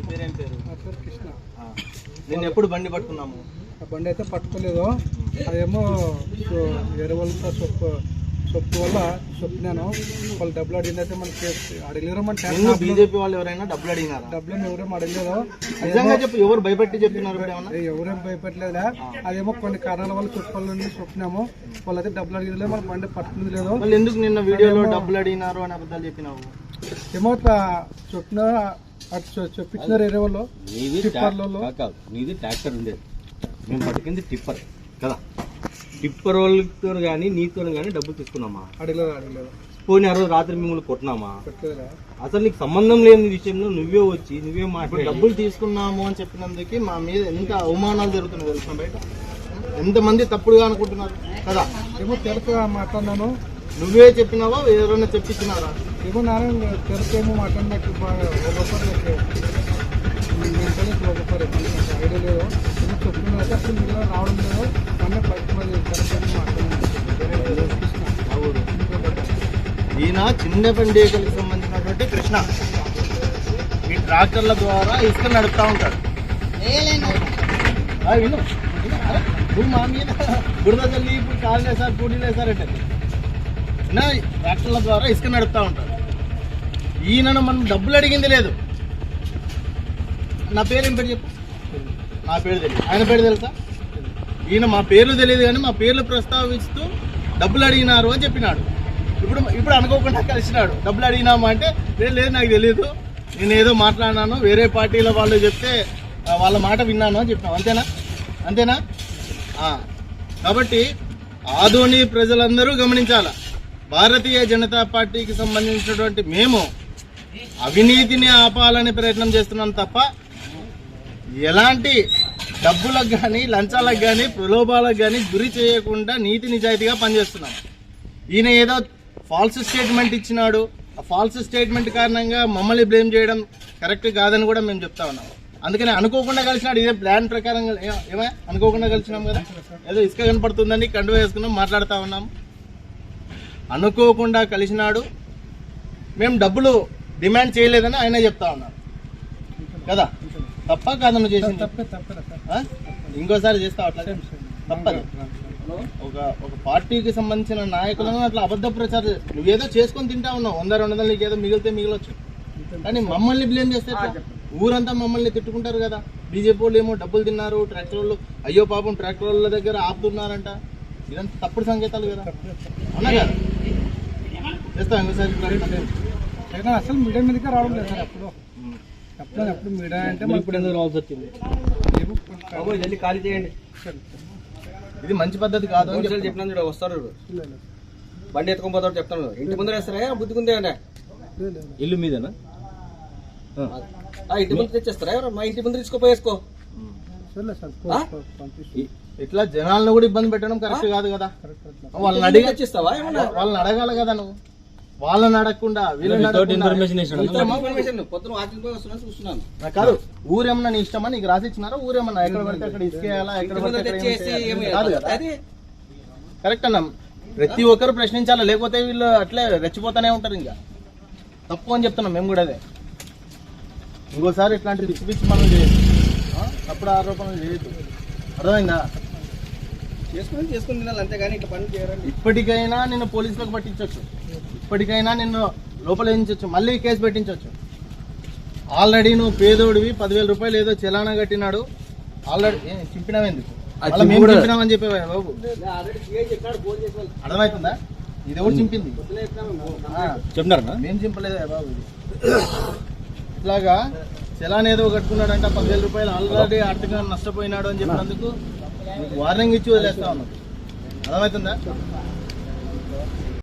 నీ పేరేం పేరు? నా పేరు కృష్ణ. ఆ. నిన్ను ఎప్పుడు బండి పట్టుకున్నాము? ఆ బండి అయితే పట్టుకోలేదు. అదేమో వాళ్ళతో సొప్పు సొప్పు వల్ల చొప్పినాను వాళ్ళు డబ్బులు అడిగినైతే మనకి అడిగలేరు మన నిన్ను బీజేపీ వాళ్ళు ఎవరైనా డబ్బులు అడిగినారా? డబ్బులు ఎవరేం అడగలేదు. నిజంగా చెప్పు ఎవరు భయపెట్టి చెప్తున్నారు ఇప్పుడు ఏమన్నా? ఎవరేం భయపెట్టలేదా అదేమో కొన్ని కారణాల వల్ల చుట్టుపక్కల చొప్పినాము వాళ్ళైతే డబ్బులు అడిగలేదు మన బండి పట్టుకుంది లేదు. వాళ్ళు ఎందుకు నిన్న వీడియోలో డబ్బులు అడిగినారు అని అబద్ధాలు చెప్పినావు? ఏమో చొప్పిన అటు కాదు నీది ట్రాక్టర్ ఉండేది మేము పట్టుకుంది టిప్పర్. కదా? టిప్పర్ వాళ్ళతో కానీ నీతో కానీ డబ్బులు తీసుకున్నామా? అడగలేదు అడగలేదు? పోనీ ఆ రోజు రాత్రి మిమ్మల్ని కొట్టినామా? అసలు నీకు సంబంధం లేని విషయంలో నువ్వే వచ్చి నువ్వే మాట్లాడి డబ్బులు తీసుకున్నాము అని చెప్పినందుకు మా మీద ఎంత అవమానాలు జరుగుతున్నాయి తెలుసా బయట? ఎంతమంది తప్పుడుగా అనుకుంటున్నారు? కదా? ఏమో తెలుసు మాట్లాడినాను. నువ్వే చెప్పినావా? ఎవరైనా చెప్పించినారా ఏమో నాన్న తెలుసు ఏమో మాట్లాడినట్టు బాగా ఒకసారి ఒకసారి ఐడియా లేదు. ఇది చెప్తున్నారు అసలు మీరు రావడం లేదు. మొన్న బయట మరి తెలుసు ఏమో ఈయన చిన్న పండుగలకు సంబంధించినటువంటి కృష్ణ. ఈ ట్రాక్టర్ల ద్వారా ఇసుక నడుపుతా ఉంటాడు. విను విను. నువ్వు మా మీద బురద తల్లి ఇప్పుడు కాలు లేసారు పూడీలు లేసారంటే ట్రాక్టర్ల ద్వారా ఇసుక నడుపుతా ఉంటాడు. ఈయనను మనం డబ్బులు అడిగింది లేదు. నా పేరు ఏం పేరు చెప్పు? నా పేరు తెలియదు. ఆయన పేరు తెలుసా? ఈయన మా పేర్లు తెలియదు కానీ మా పేర్లు ప్రస్తావిస్తూ డబ్బులు అడిగినారు అని చెప్పినాడు. ఇప్పుడు ఇప్పుడు అనుకోకుండా కలిసినాడు. డబ్బులు అడిగినామా అంటే లేదు లేదు నాకు తెలియదు నేను ఏదో మాట్లాడినాను వేరే పార్టీల వాళ్ళు చెప్తే వాళ్ళ మాట విన్నాను అని చెప్పినాం అంతేనా? అంతేనా? కాబట్టి ఆధోని ప్రజలందరూ గమనించాల? భారతీయ జనతా పార్టీకి సంబంధించినటువంటి మేము అవినీతిని ఆపాలని ప్రయత్నం చేస్తున్నాం తప్ప ఎలాంటి డబ్బులకు కానీ లంచాలకు కానీ ప్రలోభాలకు కానీ గురి చేయకుండా నీతి నిజాయితీగా పనిచేస్తున్నాం ఈయన ఏదో ఫాల్స్ స్టేట్మెంట్ ఇచ్చినాడు. ఆ ఫాల్స్ స్టేట్మెంట్ కారణంగా మమ్మల్ని బ్లేమ్ చేయడం కరెక్ట్ కాదని కూడా మేము చెప్తా ఉన్నాం. అందుకని అనుకోకుండా కలిసినాడు. ఇదే ప్లాన్ ప్రకారం ఏమే? అనుకోకుండా కలిసినాం కదా? ఏదో ఇసుక కనపడుతుందని కండు వేసుకున్నాం మాట్లాడుతూ ఉన్నాం. అనుకోకుండా కలిసినాడు. మేము డబ్బులు డిమాండ్ చేయలేదని ఆయన చెప్తా ఉన్నారు. కదా? తప్ప సార్ ఆ? ఇంకోసారి చేస్తావు అట్లా? తప్పదు. ఒక ఒక పార్టీకి సంబంధించిన నాయకులను అట్లా అబద్ధ ప్రచారం నువ్వేదో చేసుకొని తింటా ఉన్నావు. వంద రెండు వందలు నీకేదో మిగిలితే మిగిలొచ్చు. కానీ మమ్మల్ని బ్లేమ్ చేస్తే? ఊరంతా మమ్మల్ని తిట్టుకుంటారు కదా. బీజేపీ వాళ్ళు ఏమో డబ్బులు తిన్నారు ట్రాక్టర్ వాళ్ళు. అయ్యో పాపం ట్రాక్టర్ వాళ్ళ దగ్గర ఆపుతున్నారంట. ఇదంతా తప్పుడు సంకేతాలు కదా. అవునా కదా? చేస్తావు ఇంకోసారి? అసలు మీడియా మీదకే రావడం లేదు సార్ ఎప్పుడు. ఎప్పుడు ఎప్పుడు మీడియా అంటే మరి ఇప్పుడు ఎందుకు రావాల్సి వచ్చింది. ఖాళీ చేయండి. ఇది మంచి పద్ధతి కాదు అని చెప్తున్నా. చెప్పినా చూడు వస్తారు బండి ఎత్తుకొని పోతాడు చెప్తాను. ఇంటి ముందర వేస్తారా? బుద్ధికుందే అండి లేదు, లేదు. ఇల్లు మీదేనా? ఇంటి ముందు తెచ్చేస్తారా ఎవరు? మా ఇంటి ముందు తీసుకోపోయేసుకో ఇట్లా జనాలను కూడా ఇబ్బంది పెట్టడం కరెక్ట్ కాదు కదా. వాళ్ళని అడిగి తెచ్చిస్తావా ఏమన్నా? వాళ్ళని అడగాలి కదా నువ్వు. వాళ్ళని అడగకుండా వీళ్ళని కాదు ఊరేమన్నా నీ ఇష్టమా? నీకు రాసి ఇచ్చినారా ఊరేమన్నా ఎక్కడ పడితే అక్కడ ఇసుకేయాలా? ఎక్కడ పడితే? కాదు కదా. కరెక్ట్ అన్న. ప్రతి ఒక్కరు ప్రశ్నించాలి? లేకపోతే వీళ్ళు అట్లే రెచ్చిపోతానే ఉంటారు ఇంకా. తప్పు అని చెప్తున్నాం మేము కూడా అదే. ఇంకోసారి ఇట్లాంటి పిచ్చి పిచ్చి పనులు చేయొద్దు. ఆ? తప్పుడు ఆరోపణలు చేయొద్దు. అర్థమైందా? చేసుకుని చేసుకుని తినాలి అంతేగాని ఇట్లా పనులు చేయరండి. ఇప్పటికైనా నిన్ను పోలీసులకు పట్టించవచ్చు ఇప్పటికైనా నిన్ను లోపల వేయించవచ్చు మళ్ళీ కేసు పెట్టించవచ్చు ఆల్రెడీ నువ్వు పేదోడివి పదివేల రూపాయలు ఏదో చలానా కట్టినాడు. ఆల్రెడీ ఏ, చింపినావు ఎందుకు? అది మళ్ళీ మేము. చింపినామని చెప్పేవా బాబు? అర్థమవుతుందా? ఇది ఎవరు చింపింది? చెప్తున్నారా మేము. చింపలేదా బాబు ఇట్లాగా చలాన్ ఏదో అంటే పదివేల రూపాయలు ఆల్రెడీ ఆర్థికంగా నష్టపోయినాడు అని చెప్పినందుకు వార్నింగ్ ఇచ్చి వదిలేస్తా ఉన్నాం. అర్థమవుతుందా?